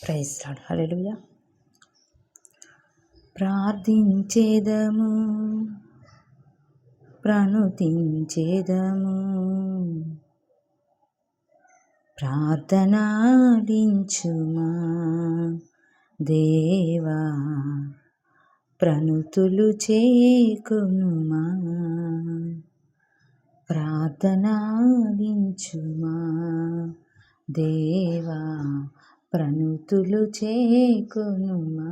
ప్రైస్తాడు హల్లెలూయా ప్రార్థించేదము ప్రణుతించేదము ప్రార్థనాడించుమా దేవా ప్రణుతులు చేకునుమా ప్రార్థనాడించుమా దేవా ప్రణుతులు చేకునుమా?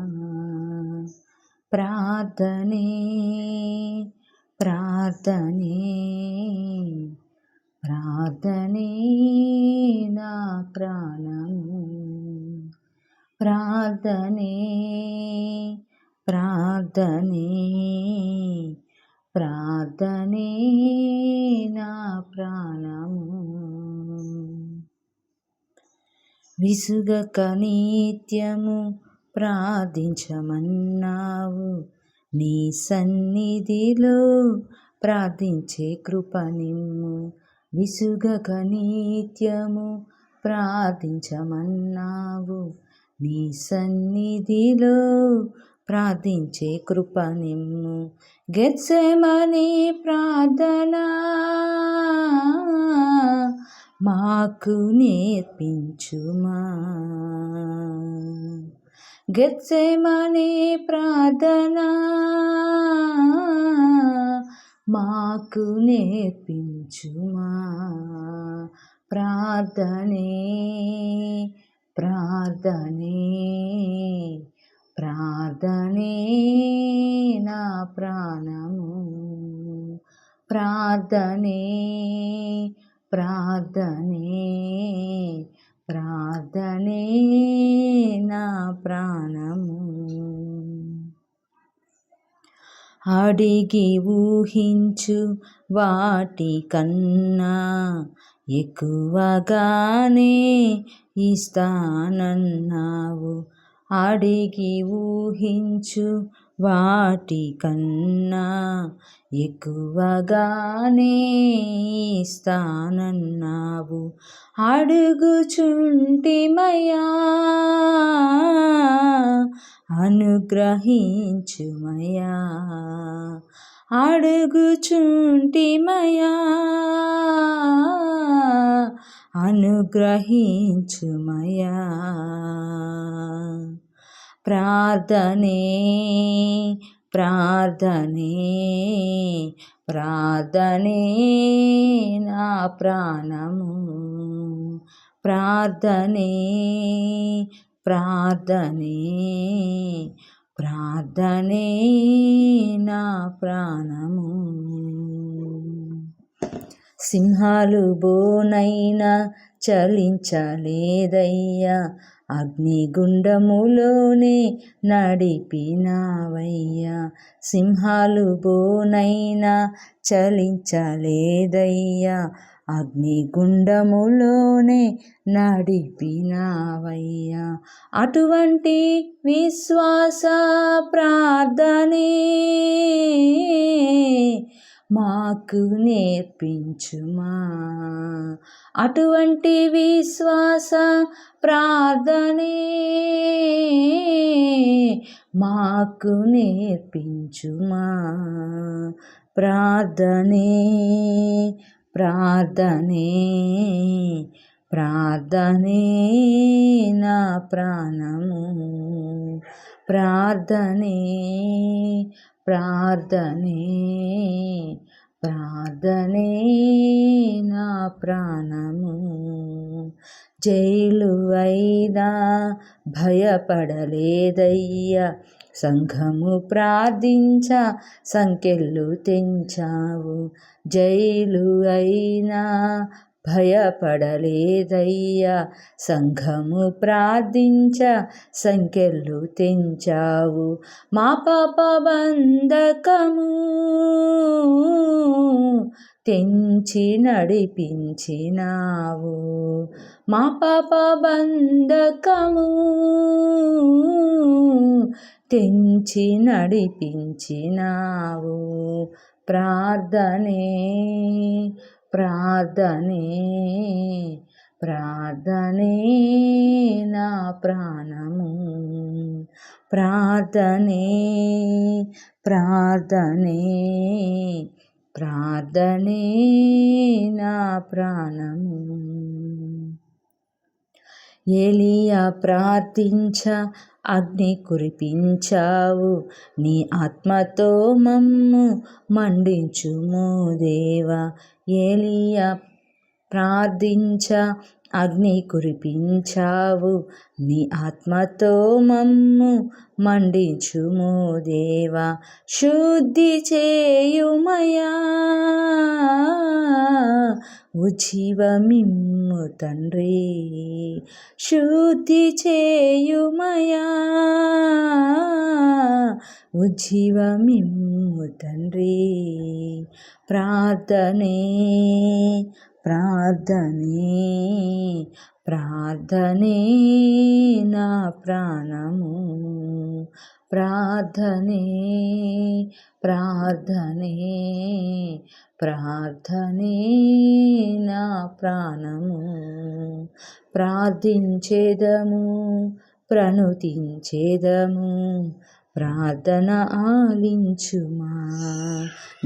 ప్రార్థనే ప్రార్థనే ప్రార్థనే నా ప్రాణము. ప్రార్థనే ప్రార్థనే ప్రార్థనే నా ప్రాణ విసుగక నిత్యము ప్రార్థించమన్నావు. నీ సన్నిధిలో ప్రార్థించే కృప నిమ్ము. విసుగక నిత్యము ప్రార్థించమన్నావు. నీ సన్నిధిలో ప్రార్థించే కృప నిమ్ము. గెత్సెమని ప్రార్థన. మాకు నేర్పించుమా. గెత్సెమని ప్రార్థన. మాకు నేర్పించుమా. ప్రార్థనే ప్రార్థనే ప్రార్థనే నా ప్రాణము. ప్రార్థనే ప్రార్థనే ప్రార్థనే నా ప్రాణము. అడిగి ఊహించు వాటి కన్నా ఎక్కువగానే ఇస్తానన్నావు. అడిగి ఊహించు వాటి కన్నా ఎక్కువగానే ఇస్తానన్నావు అడుగుచుంటిమయా అనుగ్రహించుమయా అడుగుచుంటిమయా అనుగ్రహించుమయా ప్రార్థనే ప్రార్థనే ప్రార్థనే నా ప్రాణము. ప్రార్థనే ప్రార్థనే ప్రార్థనే నా ప్రాణము. సింహాలు బోనైనా చలించలేదయ్యా అగ్నిగుండములోనే నడిపినావయ్యా. సింహాలు బోనైనా చలించలేదయ్యా. అగ్నిగుండములోనే నడిపినావయ్యా. అటువంటి విశ్వాస ప్రార్థనే మాకు నేర్పించుమా. అటువంటి విశ్వాస ప్రార్థనే మాకు నేర్పించుమా. ప్రార్థనే ప్రార్థనే ప్రార్థనే నా ప్రాణము. ప్రార్థనే ప్రార్థనే ప్రార్థనే నా ప్రాణము. జైలు అయినా భయపడలేదయ్యా సంఘము ప్రార్థించ సంఖ్యలు తెంచావు. జైలు అయినా భయపడలేదయ్యా. సంఘము ప్రార్థించ సంఖ్యలు తెంచావు. మా పాప బంధకము తెంచి నడిపించినావు. మా పాప బంధకము తెంచి నడిపించినావు. ప్రార్థనే ప్రార్థనే ప్రార్థనే నా ప్రాణము. ప్రార్థనే ప్రార్థనే ప్రార్థనే నా ప్రాణము. ఏలియా ప్రార్థించ అగ్ని కురిపించావు. నీ ఆత్మతో మమ్ము మండించుము దేవా. ఏలియా ప్రార్థించ అగ్ని కురిపించావు. నీ ఆత్మతో మమ్ము మండించుము దేవా. శుద్ధి చేయుమయా. ఉజీవమిమ్ము తండ్రి. శుద్ధి చేయుమయా. ఉజీవమిమ్ము తండ్రి. ప్రార్థనే ప్రార్థనే ప్రార్థనే నా ప్రాణము. ప్రార్థనే ప్రార్థనే ప్రార్థనే నా ప్రాణము. ప్రార్థించేదము ప్రణుతించేదము ప్రార్థన ఆలించుమా.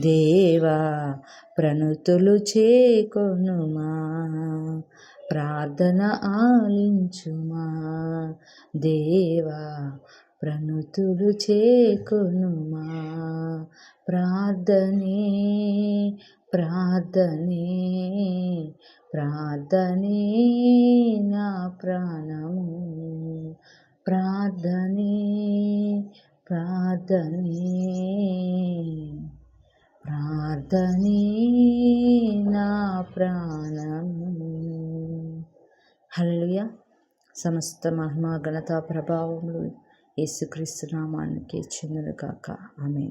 దేవా ప్రణుతులు చేకొనుమా. ప్రార్థన ఆలించుమా. దేవా ప్రణుతులు చేకొనుమా. ప్రార్థనే ప్రార్థనే ప్రార్థనే నా ప్రాణము. ప్రార్థనే ప్రార్థనే ప్రార్థనే నా ప్రాణము హల్లుయ సమస్త మహిమా ఘనత ప్రభావములు యేసుక్రీస్తు నామానికి చెందును కాక ఆమె